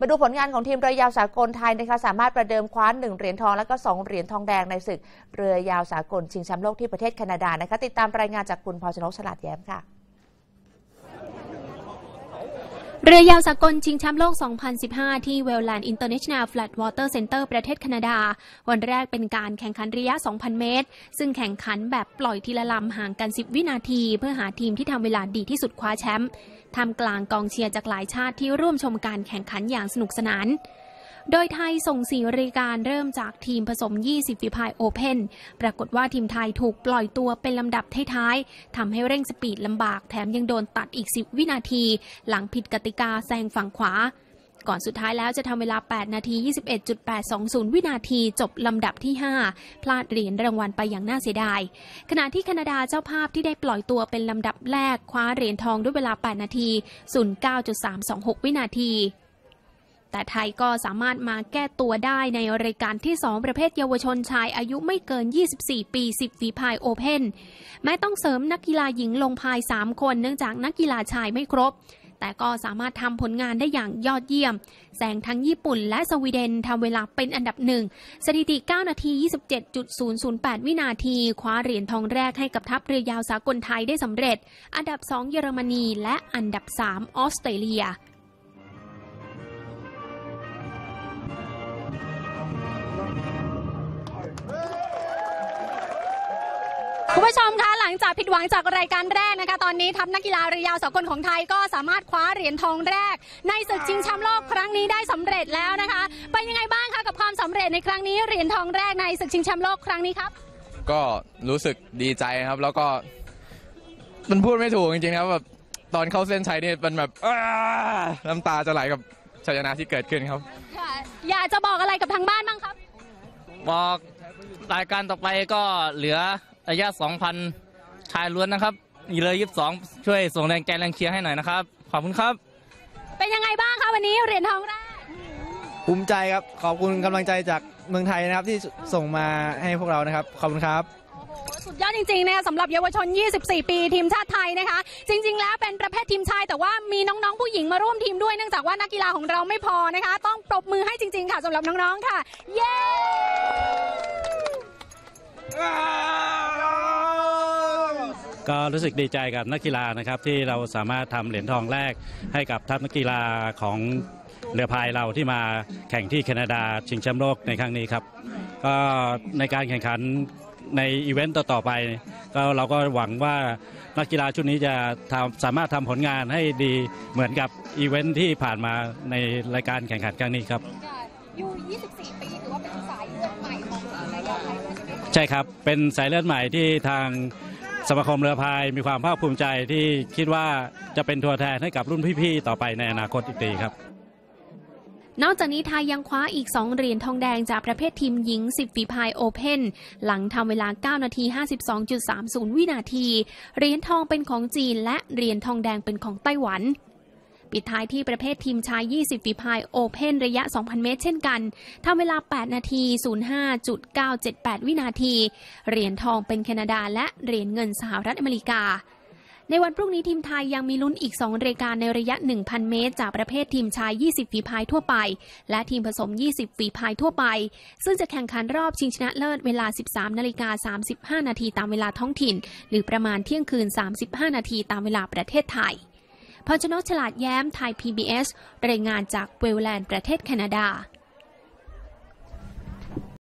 มาดูผลงานของทีมเรือยาวสากลไทยนะคะสามารถประเดิมคว้า1เหรียญทองและก็2เหรียญทองแดงในศึกเรือยาวสากลชิงแชมป์โลกที่ประเทศแคนาดานะคะติดตามรายงานจากคุณพอชนกฉลาดแย้มค่ะ เรือยาวสากลชิงแชมป์โลก 2015 ที่เวลแลนด์อินเตอร์เนชั่นแนลแฟลตวอเตอร์เซ็นเตอร์ประเทศแคนาดา วันแรกเป็นการแข่งขันระยะ 2,000 เมตร ซึ่งแข่งขันแบบปล่อยทีละลำห่างกัน 10 วินาที เพื่อหาทีมที่ทำเวลาดีที่สุดคว้าแชมป์ทำกลางกองเชียร์จากหลายชาติที่ร่วมชมการแข่งขันอย่างสนุกสนาน โดยไทยส่งสีรายการเริ่มจากทีมผสม 20 ฝีพายโอเพนปรากฏว่าทีมไทยถูกปล่อยตัวเป็นลำดับท้ายๆทำให้เร่งสปีดลำบากแถมยังโดนตัดอีก 10 วินาที หลังผิดกติกาแซงฝั่งขวา ก่อนสุดท้ายแล้วจะทำเวลา 8 นาที 21.820 วินาทีจบลำดับที่ 5 พลาดเหรียญรางวัลไปอย่างน่าเสียดาย ขณะที่แคนาดาเจ้าภาพที่ได้ปล่อยตัวเป็นลำดับแรกคว้าเหรียญทองด้วยเวลา 8 นาที 09.326 วินาที แต่ไทยก็สามารถมาแก้ตัวได้ในรายการที่ 2 ประเภทเยาวชนชายอายุไม่เกิน 24 ปี 10 ฝีพายโอเพนแม้ต้องเสริมนักกีฬาหญิงลงพาย 3 คนเนื่องจากนักกีฬาชายไม่ครบ แต่ก็สามารถทำผลงานได้อย่างยอดเยี่ยม แซงทั้งญี่ปุ่นและสวีเดนทำเวลาเป็นอันดับหนึ่ง สถิติ 9 นาที 27.008 วินาที คว้าเหรียญทองแรกให้กับทัพเรือยาวสากลไทยได้สำเร็จ อันดับ 2 เยอรมนี และอันดับ 3 ออสเตรเลีย ผู้ชมคะหลังจากผิดหวังจากรายการแรกนะคะ ตอนนี้ทัพนักกีฬาเรือยาวสากลของไทยก็สามารถคว้าเหรียญทองแรก ในศึกชิงแชมป์โลกครั้งนี้ได้สำเร็จแล้วนะคะเป็นยังไงบ้างคะกับความสำเร็จในครั้งนี้เหรียญทองแรกในศึกชิงแชมป์โลกครั้งนี้ครับ ก็รู้สึกดีใจครับแล้วก็มันพูดไม่ถูกจริงๆครับแบบตอนเข้าเส้นชัยนี่เป็นแบบอ้าน้ำตาจะไหลกับชัยชนะที่เกิดขึ้นครับค่ะอยากจะบอกอะไรกับทางบ้านบ้างครับ บอกรายการต่อไปก็เหลือ ระยะ 2,000 ชายล้วนนะครับอีเลย22ช่วยส่งแรงใจแรงเชียร์ให้หน่อยนะครับ ขอบคุณครับ เป็นยังไงบ้างคะวันนี้เหรียญทองแรกภูมิใจครับ ขอบคุณกำลังใจจากเมืองไทยนะครับที่ส่งมาให้พวกเรานะครับ ขอบคุณครับโอ้โหสุดยอดจริงๆนะคะสำหรับเยาวชน 24 ปีทีมชาติไทยนะคะ จริง ๆ แล้วเป็นประเภททีมชาย แต่ว่ามีน้องๆ ผู้หญิงมาร่วมทีมด้วยเนื่องจากว่านักกีฬาของเราไม่พอนะคะ ต้องปรบมือให้จริง ๆ ค่ะสำหรับน้องๆค่ะ เย้ ก็รู้สึกดีใจกับนักกีฬานะครับที่เราสามารถทำเหรียญทองแรกให้กับทัพนักกีฬาของเรือพายเราที่มาแข่งที่แคนาดาชิงแชมป์โลกในครั้งนี้ครับ ก็ในการแข่งขันในอีเวนต์ต่อๆไปก็เราก็หวังว่านักกีฬาชุดนี้จะทำสามารถทำผลงานให้ดีเหมือนกับอีเวนต์ที่ผ่านมาในรายการแข่งขันครั้งนี้ครับอยู่24 ปีถือว่าเป็นสายเลือดใหม่ของเรือยาวไทยด้วยใช่ไหมคะใช่ครับ เป็นสายเลือดใหม่ที่ทาง สมาคมเรือพายมีความภาคภูมิใจที่คิดว่าจะเป็นตัวแทนให้กับรุ่นพี่ๆต่อไปในอนาคตอีกทีครับ นอกจากนี้ไทยยังคว้าอีก 2 เหรียญทองแดงจากประเภททีมหญิง 10 ฝีพายโอเพนหลังทำเวลา 9 นาที 52.30 วินาที เหรียญทองเป็นของจีนและเหรียญทองแดงเป็นของไต้หวัน ปิดท้ายที่ประเภททีมชาย 20 ฝีพายโอเพนระยะ 2,000 เมตร เช่นกัน ทำเวลา 8 นาที 05.978 วินาที เหรียญทองเป็นแคนาดาและเหรียญเงินสหรัฐอเมริกาในวันพรุ่งนี้ทีมไทยยังมีลุ้นอีก 2 รายการในระยะ 1,000 เมตร จากประเภททีมชาย 20 ฝีพายทั่วไป และทีมผสม 20 ฝีพายทั่วไป ซึ่งจะแข่งขันรอบชิงชนะเลิศเวลา 13 นาฬิกา 35 นาทีตามเวลาท้องถิ่น หรือประมาณเที่ยงคืน 35 นาทีตามเวลาประเทศไทย พรชนกฉลาดแย้มไทย PBS รายงานจากเวลแลนด์ประเทศแคนาดา